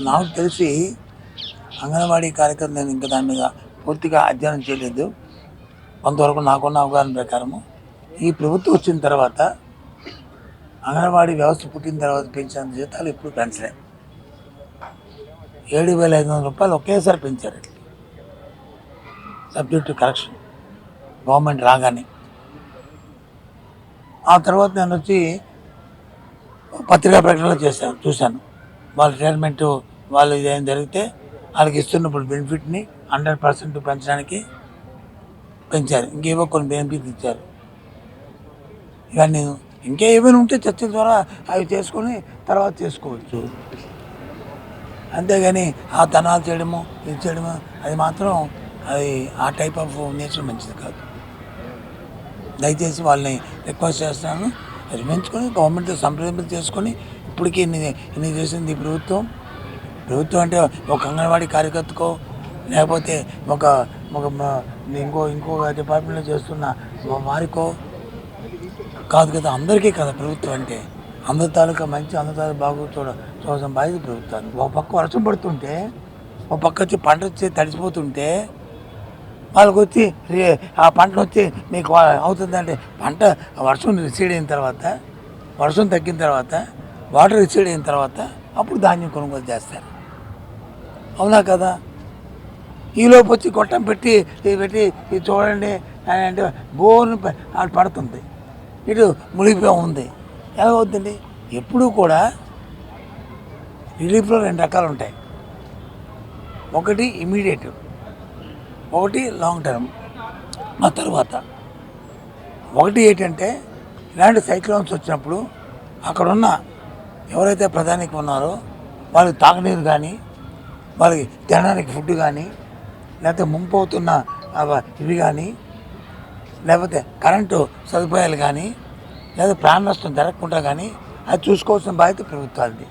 నాకు తెలిసి అంగన్వాడీ కార్యక్రమం నేను ఇంకా దాని మీద పూర్తిగా అధ్యయనం చేయలేదు. కొంతవరకు నాకున్న అవగాహన ప్రకారము. ఈ ప్రభుత్వం వచ్చిన తర్వాత అంగన్వాడీ వ్యవస్థ పుట్టిన తర్వాత పెంచిన జీతాలు ఇప్పుడు పెంచలేదు ఏడు వేల ఐదు వందల రూపాయలు ఒకేసారి పెంచారు. Subject correction. గవర్నమెంట్ రాగానే. ఆ తర్వాత నేను వచ్చి పత్రికా ప్రకటనలు చేశాను చూశాను. వాళ్ళ రిటైర్మెంట్ వాళ్ళు ఇదేం జరిగితే వాళ్ళకి ఇస్తున్నప్పుడు బెనిఫిట్ని హండ్రెడ్ పర్సెంట్ పెంచడానికి పెంచారు. ఇంకేవో కొన్ని బెనిఫిట్స్ ఇచ్చారు. ఇవన్నీ ఇంకా ఏమైనా ఉంటే చర్చ ద్వారా అవి చేసుకొని తర్వాత చేసుకోవచ్చు. అంతేగాని ఆ తనాలు చేయడము ఇది చేయడము అది మాత్రం అది ఆ టైప్ ఆఫ్ నేచర్ మంచిది కాదు. దయచేసి వాళ్ళని రిక్వెస్ట్ చేస్తాను. అది పెంచుకొని గవర్నమెంట్తో సంప్రదింపులు చేసుకొని ఇప్పటికీ ఇన్ని ఇన్ని చేసింది ఈ ప్రభుత్వం. ప్రభుత్వం అంటే ఒక అంగన్వాడీ కార్యకర్తకో లేకపోతే ఒక ఒక ఇంకో ఇంకో డిపార్ట్మెంట్లో చేస్తున్న వారికో కాదు కదా అందరికీ కదా ప్రభుత్వం అంటే. అందరి తాలూకా మంచి అందరి తాలూకా బాగు చూడ చూడడం బాధ్యత ప్రభుత్వానికి ఒక పక్క వర్షం పడుతుంటే ఒక పక్క వచ్చి పంట వచ్చి తడిసిపోతుంటే వాళ్ళకి వచ్చి రే- ఆ పంట వచ్చి మీకు అవుతుందంటే పంట వర్షం రిసీడ్ అయిన తర్వాత వర్షం తగ్గిన తర్వాత వాటర్ రిసీడ్ అయిన తర్వాత అప్పుడు ధాన్యం కొనుగోలు చేస్తారు. అవునా కదా? ఈలోపు వచ్చి గొట్టం పెట్టి ఇది పెట్టి ఇది చూడండి అని అంటే బోర్ను పడుతుంది. ఇటు మునిగిపోయి ఉంది. ఎలా అవుతుంది? ఎప్పుడూ కూడా రిలీఫ్లో రెండు రకాలు ఉంటాయి. ఒకటి ఇమీడియట్ ఒకటి లాంగ్ టర్మ్. ఆ తర్వాత ఒకటి ఏంటంటే ఇలాంటి సైక్లోన్స్ వచ్చినప్పుడు అక్కడున్న ఎవరైతే ప్రధానికి ఉన్నారో వాళ్ళకి తాగనీరు కానీ వాళ్ళకి తినడానికి ఫుడ్ కానీ లేకపోతే ముంపు అవుతున్న ఇవి కానీ లేకపోతే కరెంటు సదుపాయాలు కానీ లేదా ప్రాణ నష్టం జరగకుండా కానీ అది చూసుకోవాల్సిన బాధ్యత ప్రభుత్వాలది.